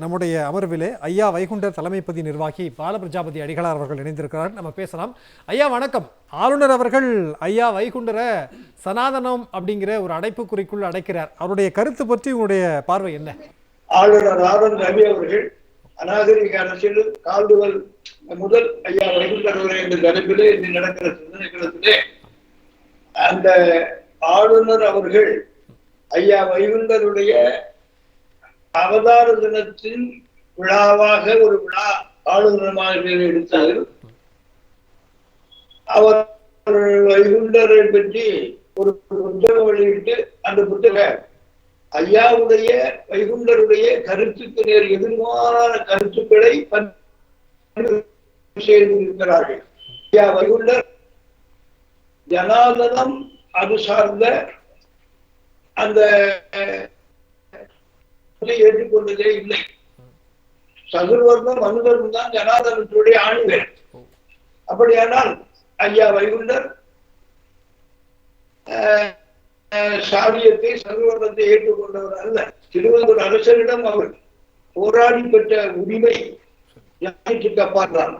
நம்முடைய அமர்விலே ஐயா வைகுண்டர் தலைமைப்பதி நிர்வாகி பாலபிரஜாபதி அடிகளார் அவர்கள் இணைந்திருக்கிறார். நம்ம பேசலாம். ஐயா வணக்கம். ஆளுநர் அவர்கள் ஐயா வைகுண்டரை சனாதனம் அப்படிங்கிற ஒரு அடைப்புக்குறிக்குள் அடைக்கிறார். அவருடைய கருத்து பற்றி உங்களுடைய பார்வை என்ன? ஆளுநர் ஆர் ரவி அவர்கள் அநாகரிக அரசியல் கால்டுவல் முதல் ஐயா வைகுண்டர் உரை என்ற தலைப்பிலே இன்று நடக்கிற சிந்தனைகளத்திலே அந்த ஆளுநர் அவர்கள் ஐயா வைகுண்டருடைய அவதார தினத்தின் விழாவாக ஒரு விழா ஆளுநர் எடுத்தார். அவர் வைகுண்டரை பற்றி ஒரு புத்தகம் வெளியிட்டு அந்த புத்தக ஐயாவுடைய வைகுண்டருடைய கருத்துக்கு நேர் எதிர்மாறான கருத்துக்களை செய்திருக்கிறார்கள். ஐயா வைகுண்டர் ஜனாதனம் அது சார்ந்த அந்த வந்து ஏற்றுக்கொண்டதே இல்லை. சதுர்வர்ணம் மனுதர்மம் தான் ஜனாதனத்துடைய ஆண்கள் அப்படியானால் ஐயா வைகுண்டர் சாதியத்தை சதுர்வர்ணத்தை ஏற்றுக்கொண்டவர் அல்ல. திருவள்ளூர் அரசரிடம் அவர் போராடி பெற்ற உரிமை ஜாதிக்கு அப்பாற்றான்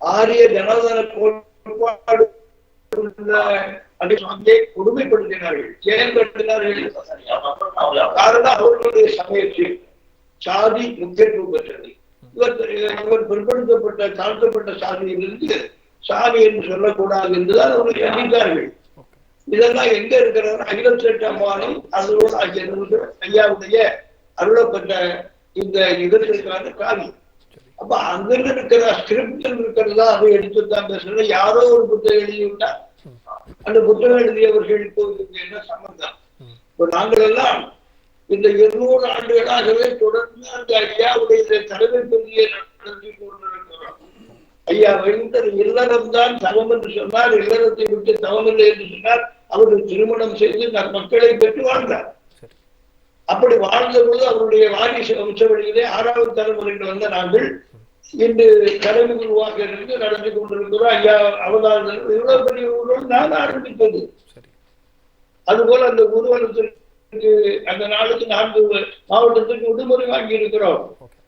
ஆரிய ஜனாதன கோட்பாடு கொடுமைப்படுத்தினார்கள் அவர்களுடைய சமயத்தில் சாதி முக்கியத்துவம் பெற்றது. இவர் இவர் பிற்படுத்தப்பட்ட தாழ்த்தப்பட்ட சாதியிலிருந்து சாதி என்று சொல்லக்கூடாது என்றுதான் அவர்கள் எண்ணித்தார்கள் இதெல்லாம் எங்க இருக்கிறது அகிலச்சட்ட அம்மானும் அதோடு ஆகிய ஐயாவுடைய அருளப்பட்ட இந்த இதற்கான காவி அப்ப அங்க இருக்கிற ஸ்கிரிப்டில் இருக்கிறதா அதை எடுத்து தான் பேசுறது யாரோ ஒரு புத்தகம் எழுதிவிட்டார் அந்த புத்தகம் எழுதியவர்களுக்கு என்ன சம்பந்தம்? இப்ப நாங்கள் எல்லாம் இந்த இருநூறு ஆண்டுகளாகவே தொடர்ந்து அந்த ஐயாவுடைய தலைமை பகுதியை நடத்தி கொண்டிருக்கிறோம் ஐயா வைகுண்டர் இல்லறம் தான் தவம் என்று சொன்னார் இல்லறத்தை விட்டு தவம் இல்லை என்று சொன்னார். அவர்கள் திருமணம் செய்து நம் மக்களை பெற்று வாழ்ந்தார். அப்படி வாழ்ந்த பொழுது அவருடைய வாரிசு வம்சவழியிலே ஆறாவது தலைமுறையில் வந்த நாங்கள் இன்று தலைமை உருவாக இருந்து நடந்து கொண்டிருக்கிறோம் ஐயா அவதாரம் இவ்வளவு பெரிய ஊர்வலம் நான் ஆரம்பித்தது. அதுபோல அந்த ஊர்வலத்திற்கு அந்த நாளுக்கு நான்கு மாவட்டத்துக்கு விடுமுறை வாங்கி இருக்கிறோம் ஓகே.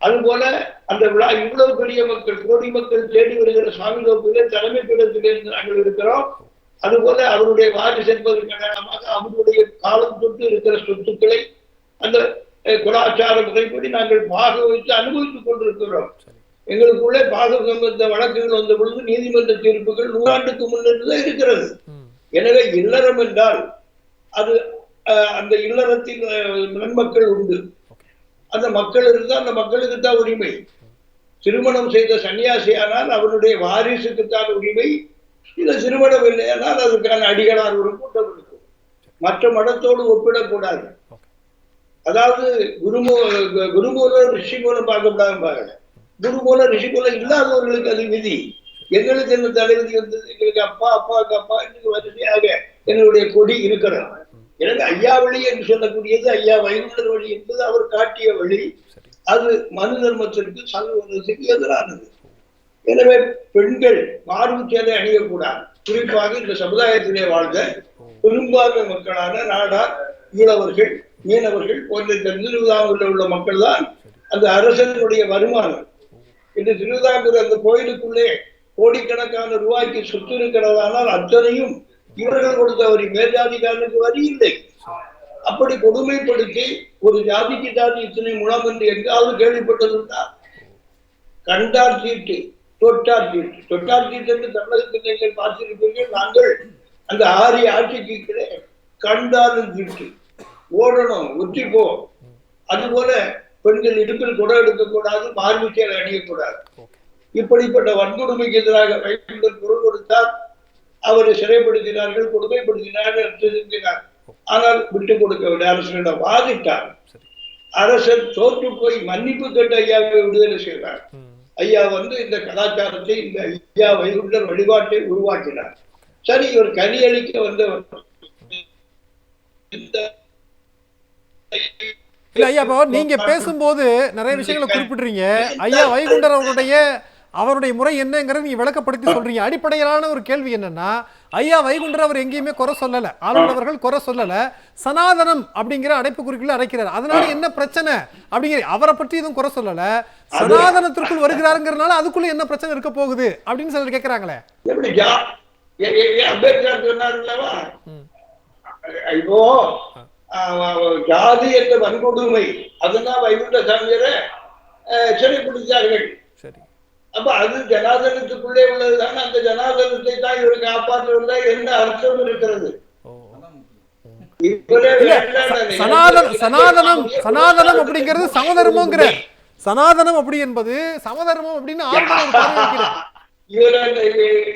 அதுபோல அந்த விழா இவ்வளவு பெரிய மக்கள் கோடி மக்கள் தேடி வருகிற சுவாமி கோப்பிலே தலைமை பீடத்திலே நாங்கள் இருக்கிறோம். அதுபோல அவருடைய வாரிசு என்பதற்கு காரணமாக அவருடைய காலம் தொட்டு இருக்கிற சொத்துக்களை அந்த கலாச்சார முறைப்படி நாங்கள் பாக வைத்து அனுபவித்துக் கொண்டிருக்கிறோம். எங்களுக்குள்ளே பாகம் சம்பந்த வழக்குகள் வந்த பொழுது நீதிமன்ற தீர்ப்புகள் நூறாண்டுக்கு முன்னிருந்து இருக்கிறது. எனவே இல்லறம் என்றால் அது அந்த இல்லறத்தில் நன்மக்கள் உண்டு. அந்த மக்கள் இருந்தால் அந்த மக்களுக்கு தான் உரிமை. திருமணம் செய்த சன்னியாசியானால் அவனுடைய வாரிசுக்குத்தான் உரிமை. இந்த திருமணம் இல்லையானால் அதுக்கான அடிகளார் ஒரு கூட்டம் இருக்கும். மற்ற மடத்தோடு ஒப்பிடக்கூடாது. அதாவது குரு குரு குருமூலம் ரிஷி மூலம் பாருங்க. குரு மூலம் ரிஷி மூலம் இல்லாதவர்களுக்கு அது விதி. எங்களுக்கு என்ன தலைவிதி வந்தது? எங்களுக்கு அப்பா அப்பாவுக்கு அப்பா இன்னைக்கு வரிசையாக என்னுடைய கொடி இருக்கிறது. எனக்கு ஐயா வழி என்று சொல்லக்கூடியது ஐயா வைகுண்டர் வழி என்பது அவர் காட்டிய வழி. அது மனு தர்மத்திற்கு சமூகத்துக்கு எதிரானது. எனவே பெண்கள் மார்பு சேலை அணியக்கூடாது. குறிப்பாக இந்த சமுதாயத்திலே வாழ்ந்த பெரும்பான்மை மக்களான நாடார் ஈழவர்கள் மீனவர்கள் போன்ற இந்த திருவிதாங்கூரில் உள்ள மக்கள் தான் அந்த அரசனுடைய வருமானம். இந்த திருவிதாங்கூர் அந்த கோயிலுக்குள்ளே கோடிக்கணக்கான ரூபாய்க்கு சொத்து இருக்கிறதானால் அத்தனையும் இவர்கள் கொடுத்த ஒரு மேற்ஜாதிக்காரனுக்கு வரி இல்லை அப்படி கொடுமைப்படுத்தி ஒரு ஜாதிக்கு ஜாதி இத்தனை முழம் என்று எங்காவது கேள்விப்பட்டதுண்டா கண்டார் சீட்டு தொட்டார் சீட்டு தொட்டார் சீட்டு என்று தமிழகத்தில் நீங்கள் பார்த்திருப்பீர்கள். நாங்கள் அந்த ஆரிய ஆட்சிக்கு கீழே சீட்டு ஓடணும் ஒற்றி போ அதுபோல பெண்கள் இடுப்பில் குடம் எடுக்கக்கூடாது மார்பிச்சேலை அணியக்கூடாது. இப்படிப்பட்ட வன்கொடுமைக்கு எதிராக வைகுண்டர் குரல் கொடுத்தார். அவரை சிறைப்படுத்தினார்கள் கொடுமைப்படுத்தினார்கள் ஆனால் விட்டுக் கொடுக்கவில்லை அரசனிடம் வாதிட்டார். சரி. அரசர் தோற்று போய் மன்னிப்பு கேட்டு ஐயாவை விடுதலை செய்தார். ஐயா வந்து இந்த கலாச்சாரத்தை இந்த ஐயா வைகுண்டர் வழிபாட்டை உருவாக்கினார். சரி இவர் கனி அளிக்க வந்தவர் இந்த இல்ல ஐயா இப்போ நீங்க பேசும்போது நிறைய விஷயங்களை குறிப்பிடுறீங்க. ஐயா வைகுண்டர் அவருடைய அவருடைய முறை என்னங்கிறது நீங்க விளக்கப்படுத்தி சொல்றீங்க. அடிப்படையிலான ஒரு கேள்வி என்னன்னா ஐயா வைகுண்டர் அவர் எங்கேயுமே குறை சொல்லல. ஆளுநர் அவர்கள் குறை சொல்லல. சனாதனம் அப்படிங்கிற அடைப்புக்குறிக்குள்ள அடைக்கிறார். அதனால என்ன பிரச்சனை? அப்படிங்கிற அவரை பற்றி எதுவும் குறை சொல்லல. சனாதனத்திற்குள் வருகிறாருங்கிறனால அதுக்குள்ள என்ன பிரச்சனை இருக்க போகுது? அப்படின்னு சிலர் ம். இப்போ ஜாதி என்ற வன்கொடுமை. அதெல்லாம் வைகுண்ட சாமியரை சிறைப்பிடித்தார்கள் அப்ப அது ஜனாதனத்துக்குள்ளே உள்ளதுதானே அந்த ஜனாதனத்தை தான் இவர் காப்பாற்றுவதா என்ன அர்த்தம் இருக்கிறது. ஓ. இவரே இல்ல, வேண்டாம் சனாதன சனாதனம் சனாதனம் அப்படிங்கிறது சமதர்மங்கிற சனாதனம் அப்படி என்பது சமதர்மம் அப்படின்னு வைக்கிறார். இவர்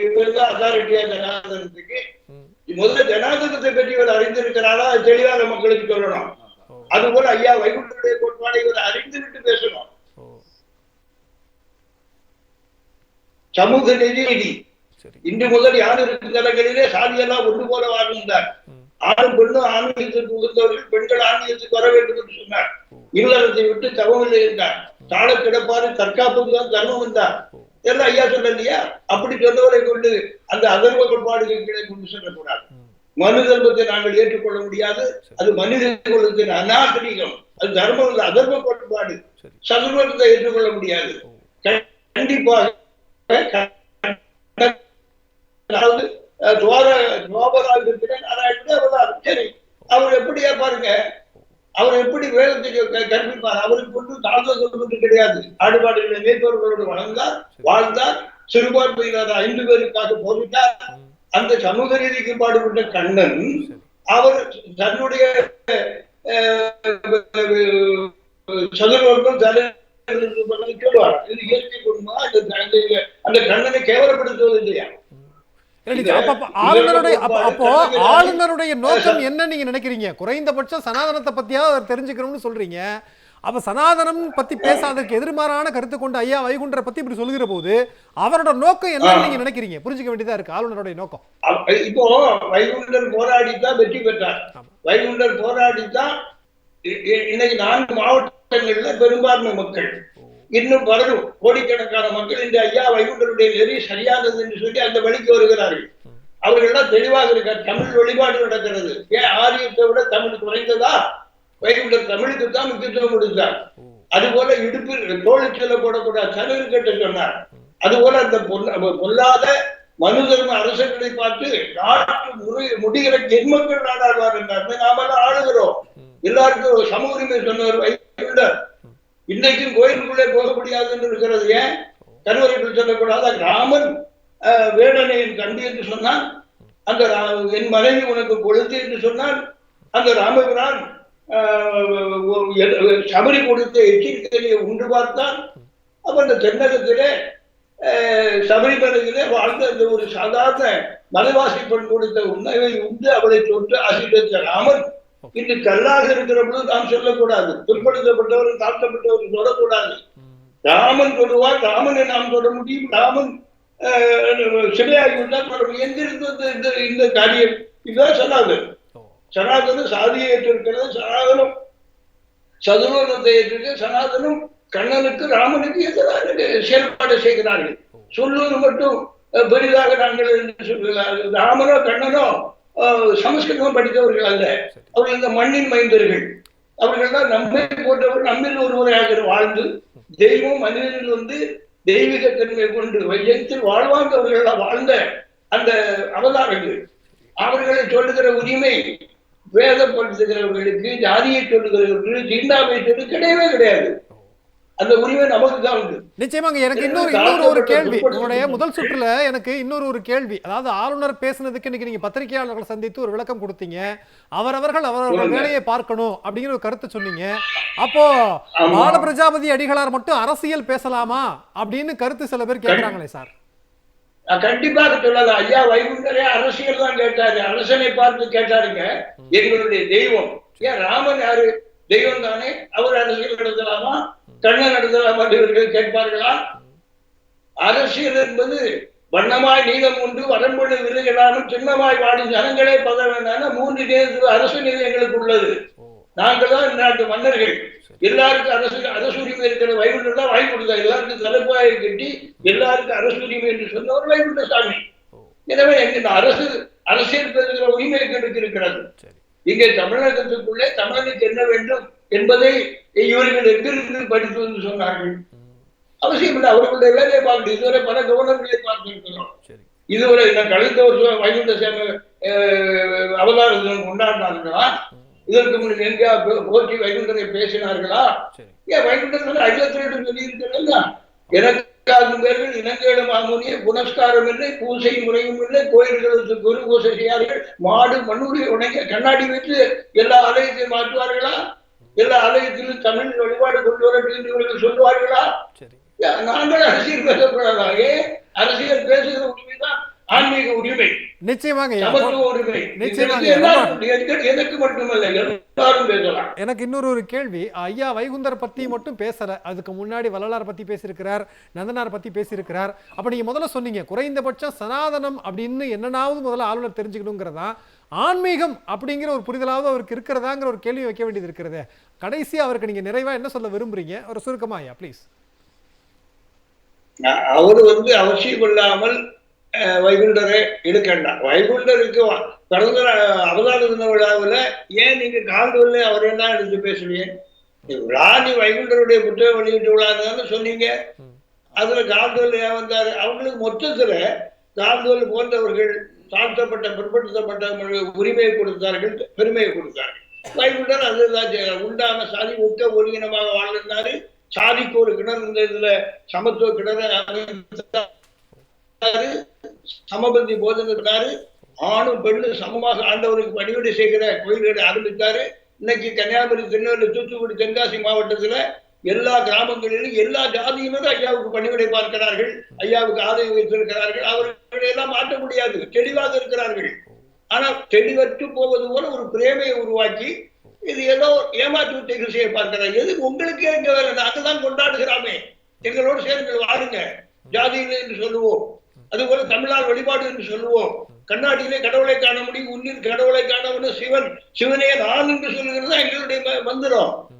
இவர் தான் ஜனாதனத்துக்கு. ம். முதல்ல ஜனாதனத்தை பற்றி இவர் அறிந்திருக்கிறாரா? அது தெளிவாக மக்களுக்கு சொல்லணும். ஓ, அதுபோல ஐயா வைகுண்டருடைய கோட்பாடை இவர் அறிந்து விட்டு பேசணும் சமூக நிதி. நிதி இன்று முதல் யார் இருக்கும் சாதியெல்லாம் ஒன்று போல வாழ்ந்தார். ஆணும் பெண்ணும் ஆன்மீகத்திற்கு உகந்தவர்கள் பெண்கள் ஆன்மீகத்துக்கு வர வேண்டும் என்று சொன்னார். இல்லறத்தை விட்டு தவமில்லை என்றார். தாழ கிடப்பாரு தற்காப்புக்கு தான் தர்மம் என்றார். எல்லாம் ஐயா சொல்லலையா அப்படி சொன்னவரை கொண்டு அந்த அதர்வ கோட்பாடுகள் கொண்டு செல்லக்கூடாது. மனு தர்மத்தை நாங்கள் ஏற்றுக்கொள்ள முடியாது. அது மனித குலத்தின் அநாகரிகம். அது தர்மம் இல்லை அதர்ம கோட்பாடு. சதுர்வத்தை ஏற்றுக்கொள்ள முடியாது. கண்டிப்பாக அதாவது அவர்தான். சரி அவர் எப்படியா பாருங்க அவர் எப்படி வேதத்தை கற்பிப்பார்? அவருக்கு ஒன்றும் தாழ்ந்த சொல்வது கிடையாது. ஆடுபாடுகளை மேற்பவர்களோடு வளர்ந்தார் வாழ்ந்தார் சிறுபான்மையினர் ஐந்து பேருக்காக போரிட்டார். ம். அந்த சமூக நீதிக்கு பாடுபட்ட கண்ணன் அவர் தன்னுடைய நோக்கம் என்ன நீங்க நினைக்கிறீங்க? குறைந்தபட்சம் சனாதனத்தை பத்தியாவது அவர் தெரிஞ்சுக்கணும்னு சொல்றீங்க. அப்ப சனாதனம் பத்தி பேசாததுக்கு எதிர்மாறான கருத்து கொண்டு ஐயா வைகுண்டரை பத்தி இப்படி சொல்லுகிற போது அவரோட நோக்கம் என்னன்னு நீங்க நினைக்கிறீங்க? புரிஞ்சுக்க வேண்டியதா இருக்கு ஆளுநருடைய நோக்கம். இப்போ வைகுண்டர் போராடித்தான் வெற்றி பெற்றார். வைகுண்டர் போராடித்தான் இ- இ- இன்னைக்கு நான்கு மாவட்டங்கள்ல பெரும்பான்மை மக்கள். இன்னும் வளரும் கோடிக்கணக்கான மக்கள். இந்த ஐயா வைகுண்டருடைய நெறி சரியானது என்று சொல்லி அந்த வழிக்கு வருகிறார்கள். அவர்கள் எல்லாம் தெளிவாக இருக்க தமிழ் வழிபாடு நடக்கிறது. ஏன் ஆரியத்தை விட தமிழ் குறைந்ததா? வைகுண்டர் தமிழுக்கு தான் முக்கியத்துவம் கொடுத்தார். அதுபோல இடுப்பில் தோளுச்சல போடக்கூடாது. சலுகை கட்ட சொன்னார். அதுபோல அந்த பொல்லாத மனு தர்ம அரசர்களை பார்த்து நாட்டு முறை முடிகிற ஜென்மங்கள் நாடாழ்வார் என்றார். நாமெல்லாம் ஆளுகிறோம். எல்லாருக்கும் ஒரு சம உரிமை சொன்னவர் வைகுண்டர் இன்னைக்கும் கோயிலுக்குள்ளே போக முடியாது என்று இருக்கிறது. ஏன்? கருவறைக்குள் சொல்லக்கூடாத? ராமன் வேடனை என் தம்பி என்று சொன்னான் அந்த என் மனைவி உனக்கு கொழுத்து என்று சொன்னான் அந்த ராமபிரான் சபரி கொடுத்த எச்சரிக்கையை உண்டு பார்த்தான். அப்ப அந்த தென்னகத்திலே சபரிமலையிலே வாழ்ந்த அந்த ஒரு சாதாரண மலைவாசி பெண் கொடுத்த உணவை உண்டு அவளை தொட்டு ஆசீர்வதித்த ராமன். இன்று கல்லாக இருக்கிற பொழுது நாம் சொல்லக்கூடாது. பிற்படுத்தப்பட்டவர் தாழ்த்தப்பட்டவர் சொல்லக்கூடாது ராமன் சொல்லுவார் ராமனை நாம் சொல்ல முடியும். ராமன் அஹ், சிலையாகிவிட்டால் எங்கிருந்து இந்த- இந்த காரியம் இதுதான் சனாதனம் சனாதனம் சாதியை ஏற்றிருக்கிறது சனாதனம் சதுர்வர்ணத்தை ஏற்றிருக்க சனாதனம் கண்ணனுக்கு ராமனுக்கு எதிராக செயல்பாடு செய்கிறார்கள் சொல்லுவது மட்டும் பெரிதாக நாங்கள் என்று சொல்கிறார்கள் ராமனோ கண்ணனோ சமஸ்கிருதம் படித்தவர்கள் அல்ல அவர்கள் இந்த மண்ணின் மைந்தர்கள் அவர்கள் தான் நம்மை போன்றவர் நம்மில் ஒருவராக வாழ்ந்து தெய்வம் மனிதனில் வந்து தெய்வீக தன்மை கொண்டு வையத்தில் வாழ்வாங்கவர்கள் வாழ்ந்த அந்த அவதாரங்கள். அவர்களை சொல்லுகிற உரிமை வேதப்படுத்துகிறவர்களுக்கு ஜாதியை சொல்லுகிறவர்களுக்கு ஜிந்தாவை சொல்லு கிடையவே கிடையாது. அந்த உரிமை நமக்கு தான் உண்டு. நிச்சயமாங்க எனக்கு இன்னொரு இன்னொரு ஒரு கேள்வி. உங்களுடைய முதல் சுற்றுல எனக்கு இன்னொரு ஒரு கேள்வி. அதாவது ஆளுநர் பேசுனதுக்கு இன்னைக்கு நீங்க பத்திரிகையாளர்களை சந்தித்து ஒரு விளக்கம் கொடுத்தீங்க. அவரவர்கள் அவரவர்கள். வேலையை பார்க்கணும் அப்படிங்கிற ஒரு கருத்து சொன்னீங்க. அப்போ. பால பிரஜாபதி அடிகளார் மட்டும் அரசியல் பேசலாமா அப்படின்னு கருத்து சில பேர் கேக்குறாங்களே சார். கண்டிப்பாக சொல்லலாம். ஐயா வைகுண்டரே அரசியல் தான் கேட்டாரு. அரசனை பார்த்து கேட்டாருங்க. எங்களுடைய தெய்வம். ஏன் ராமன் யாரு? தெய்வம் தானே? அவர் அரசியல் நடத்தலாமா? கண்ணன் நடத்தலாமா இவர்கள் கேட்பார்களா? அரசியல் என்பது வண்ணமாய் நீளம் உண்டு வரம்பொழு விருகலானும் சின்னமாய் வாடும் ஜனங்களே பதவேண்டான மூன்று நிலையத்தில் அரசு நிலையங்களுக்கு உள்ளது. நாங்கள் தான் இந்நாட்டு மன்னர்கள். எல்லாருக்கும் அரசு அரசு உரிமை இருக்கிற வைகுண்டர் தான் வாங்கி கொடுத்தார் எல்லாருக்கும் தலைப்பாயை கட்டி எல்லாருக்கும் அரசு உரிமை என்று சொன்னவர் வைகுண்ட சாமி எனவே எங்க அரசு அரசியல் பெறுகிற உரிமை எங்களுக்கு இருக்கிறது. இங்கே தமிழகத்துக்குள்ளே தமிழனுக்கு என்ன வேண்டும் என்பதை இவர்கள் எங்கிருந்து படித்து வந்து சொன்னார்கள்? அவசியம் இல்லை. அவர்களுடைய வேலையை பார்க்கணும். இதுவரை பல கவர்னர்களை பார்த்திருக்கிறோம். இதுவரை நான் கழித்த வருஷம் வைகுண்ட சேம அவதார தினம் கொண்டாடினார்களா? இதற்கு முன் எங்கேயா போ- போற்றி வைகுண்டரை பேசினார்களா? ஏன் வைகுண்டர்கள் அகிலத்தினிடம் சொல்லியிருக்கிறல்ல எனக்காகும் பேர்கள் இனங்கேடும் ஆமுனிய புனஸ்காரம் இல்லை பூசை முறையும் இல்லை. கோயில்களுக்கு குரு பூசை செய்யார்கள் மாடு மண்ணூரி உடைக்க கண்ணாடி வைத்து எல்லா ஆலயத்தையும் மாற்றுவார்களா? எல்லா ஆலயத்திலும் தமிழ் வழிபாடு கொண்டு இவர்கள் சொல்லுவார்களா? நாங்கள் அரசியல் பேசக்கூடாதா? ஏன் அரசியல் பேசுகிற உரிமைதான் ஆன்மீக உரிமை. நிச்சயமாக. எனக்கு- இன்னொரு ஒரு கேள்வி. ஐயா வைகுந்தர் பத்தி மட்டும் பேசல. அதுக்கு முன்னாடி வள்ளலார் பத்தி பேசியிருக்கிறார் நந்தனார் பத்தி பேசியிருக்கிறார். அப்ப நீங்க முதல்ல சொன்னீங்க குறைந்தபட்சம் சனாதனம் அப்படின்னு என்னன்னாவது முதல்ல ஆளுநர் தெரிஞ்சுக்கணுங்கிறதா? ஆன்மீகம் அப்படிங்கிற ஒரு புரிதலாவது அவருக்கு இருக்கிறதாங்கிற ஒரு கேள்வி வைக்க வேண்டியது இருக்கிறதே. கடைசி அவருக்கு நீங்க நிறைவா என்ன சொல்ல விரும்புறீங்க? ஒரு சுருக்கமா ஐயா ப்ளீஸ் அவர் வந்து அவசியம் இல்லாமல் வைகுண்டரை எடுக்கண்டாம் வைகுண்டருக்கு பிறந்த அவதார தின விழாவில் ஏன் நீங்க காண்டூர்ல அவர் என்ன எடுத்து பேசுவீங்க ராணி வைகுண்டருடைய புத்தகம் வெளியிட்டு விழான்னு சொன்னீங்க. அதுல காண்டூர்ல ஏன் வந்தாரு? அவங்களுக்கு மொத்தத்துல காண்டூர் போன்றவர்கள் தாழ்த்தப்பட்ட பிற்படுத்தப்பட்ட உரிமையை கொடுத்தார்கள் பெருமையை கொடுத்தார்கள். வைகுண்டர் அதுதான் உண்டான சாதி ஒத்த ஒருங்கினமாக வாழ்ந்திருந்தாரு. சாதிக்கு ஒரு கிணறு இருந்ததுல இதுல சமத்துவ கிணறு சமபந்தி போதனை இருக்காரு ஆணும் பெண்ணும் சமமாக ஆண்டவருக்கு பணிவிடை செய்கிற கோயில்களை ஆரம்பித்தாரு. இன்னைக்கு கன்னியாகுமரி திருநெல்வேலி தூத்துக்குடி தென்காசி மாவட்டத்துல எல்லா கிராமங்களிலும் எல்லா ஜாதியினரும் ஐயாவுக்கு பணிவிடை பார்க்கிறார்கள். ஐயாவுக்கு ஆதரவு வைத்திருக்கிறார்கள். அவர்களை எல்லாம் மாற்ற முடியாது. தெளிவாக இருக்கிறார்கள். ஆனா தெளிவற்று போவது போல ஒரு பிரேமையை உருவாக்கி இது ஏதோ ஏமாற்று வித்தைகள் செய்ய பார்க்கிறார். எது உங்களுக்கே எங்க வேலை நாங்க தான் கொண்டாடுகிறாமே. எங்களோடு சேர்ந்து வாருங்க ஜாதியிலே என்று சொல்லுவோம். அதுபோல தமிழால் வழிபாடு என்று சொல்லுவோம். கண்ணாடியிலே கடவுளை காண முடியும் உன்னில் கடவுளை காண முடியும் சிவன் சிவனே நான் என்று சொல்லுகிறது தான் எங்களுடைய மந்திரம்.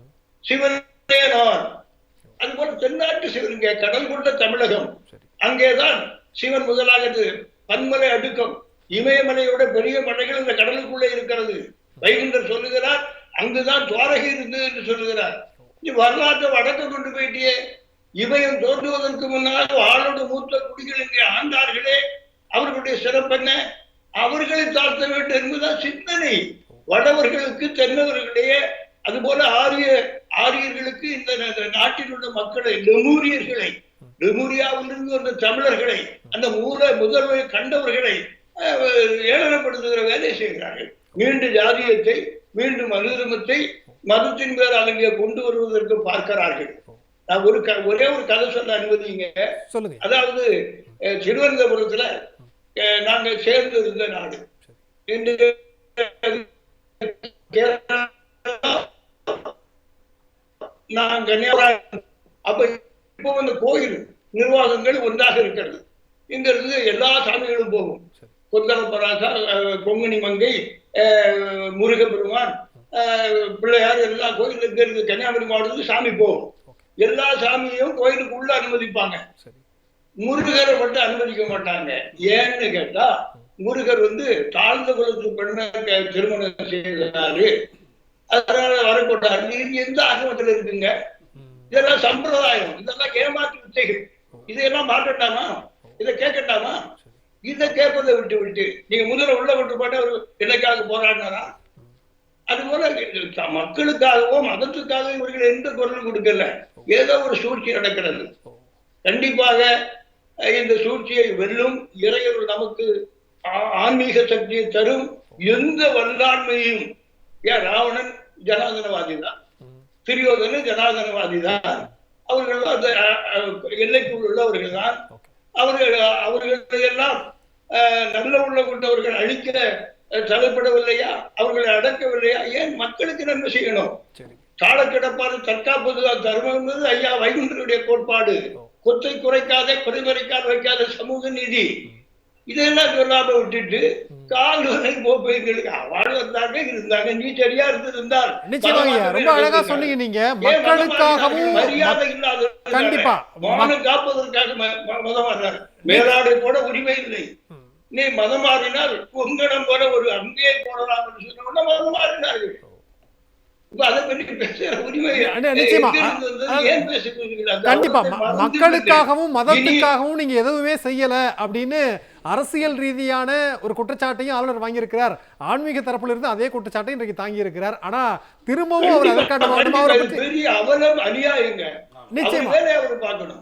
சிவனே நான். அதுபோல தென்னாட்டு சிவனுங்க கடல் கொண்ட தமிழகம். அங்கேதான் சிவன் முதலாகிறது பன்மலை அடுக்கம். இமயமலையோட பெரிய மலைகள் இந்த கடலுக்குள்ளே இருக்கிறது. வைகுண்டர் சொல்லுகிறார் அங்குதான் துவாரகை இருந்தது என்று சொல்லுகிறார். நீ வரலாற்றை வடக்க கொண்டு போயிட்டியே. இவையும் தோன்றுவதற்கு முன்னால் ஆளோடு மூத்த குடிகள் இங்கே ஆண்டார்களே. அவர்களுடைய சிறப்பு என்ன? அவர்களை தாழ்த்த வேண்டும் என்பதுதான் சிந்தனை. வடவர்களுக்கு தென்னவர்களிடையே அதுபோல ஆரிய ஆரியர்களுக்கு இந்த நாட்டில் உள்ள மக்களை லெமூரியர்களை லெமூரியாவிலிருந்து வந்த தமிழர்களை அந்த மூல முதல்வரை கண்டவர்களை அஹ், ஏளனப்படுத்துகிற வேலையை செய்கிறார்கள். மீண்டும் ஜாதியத்தை மீண்டும் மனுதர்மத்தை மதத்தின் பேர் அங்கே கொண்டு வருவதற்கு பார்க்கிறார்கள். நான் ஒரு ஒரே ஒரு கதை சொல்ல அனுமதிங்க. சொல்லுங்க. அதாவது திருவனந்தபுரத்துல நாங்க சேர்ந்து இருந்த நாடு. நான் கன்னியாகுமரி அப்ப இப்போ வந்து கோயில் நிர்வாகங்கள் ஒன்றாக இருக்கிறது. இங்க இருந்து எல்லா சாமிகளும் போகும். சரி. கொந்தளப்பராசா அஹ், கொங்கணி மங்கை முருகப்பெருமான் பிள்ளையார் எல்லா கோயிலுக்கு இருந்து கன்னியாகுமரி மாவட்டத்துக்கு சாமி போகும். எல்லா சாமியையும் கோயிலுக்கு உள்ள அனுமதிப்பாங்க முருகரை மட்டும் அனுமதிக்க மாட்டாங்க. ஏன்னு கேட்டா முருகர் வந்து தாழ்ந்த குலத்து பெண்ணை திருமணம் செய்தாரு. அதனால வரக்கூடாது இது எந்த ஆகமத்துல இருக்குங்க? இதெல்லாம் சம்பிரதாயம். இதெல்லாம் ஏமாற்று வித்தைகள். இதையெல்லாம் மாற்றட்டாமா? இதை கேட்கட்டாமா? இதை கேட்பதை விட்டு விட்டு நீங்க முதல்ல உள்ள விட்டு போட்டு அவர் என்னைக்காக போராடினாரா? அதுபோல த- மக்களுக்காகவோ மதத்துக்காக இவர்கள் எந்த குரலும் கொடுக்கல. ஏதோ ஒரு சூழ்ச்சி நடக்கிறது. கண்டிப்பாக இந்த சூழ்ச்சியை வெல்லும் இறையருள் நமக்கு ஆன்மீக சக்தியை தரும் எந்த வல்லாண்மையும் ஏன் ராவணன் ஜனாதனவாதி தான் ம். துரியோதனன் ஜனாதனவாதி தான் அவர்கள் அந்த எல்லைக்குள் உள்ளவர்கள் தான் அவர்கள் அவர்களை எல்லாம் அஹ், நல்ல உள்ள கொண்டவர்கள் அழிக்க தலைப்படவில்லையா அவர்களை அடக்கவில்லையா? ஏன் மக்களுக்கு நன்மை செய்யணும்? கால கிடப்பாடு தற்காப்பது தர்மம் என்பது ஐயா வைகுண்டருடைய கோட்பாடு. கொத்தை குறைக்காத பரிமறைக்காத வைக்காத சமூக நீதி. இதெல்லாம் சொல்லாம விட்டுட்டு கால்வனை போப்பைங்களுக்கு அவள் வந்தாங்க இருந்தாங்க நீ சரியா இருந்திருந்தால் நிச்சயமாக ரொம்ப அழகா சொன்னீங்க நீங்க. மக்களுக்காகவும் மரியாதை இல்லாத கண்டிப்பா. மானம் காப்பதற்காக மதம் மாறினார் மேலாடை போட உரிமை இல்லை. நீ மதம் மாறினால் பொங்கடம் போல ஒரு அங்கே போடலாம் சொன்ன மதம் மாறினார்கள். கண்டிப்பா. மக்களுக்காகவும். மதத்துக்காகவும் நீங்க எதுவுமே செய்யல அப்படின்னு அரசியல் ரீதியான ஒரு குற்றச்சாட்டையும் ஆளுநர் வாங்கியிருக்கிறார். ஆன்மீக தரப்புல இருந்து அதே குற்றச்சாட்டை இன்றைக்கு தாங்கி இருக்கிறார் ஆனா திரும்பவும் அவர் அதற்கான நிச்சயமா.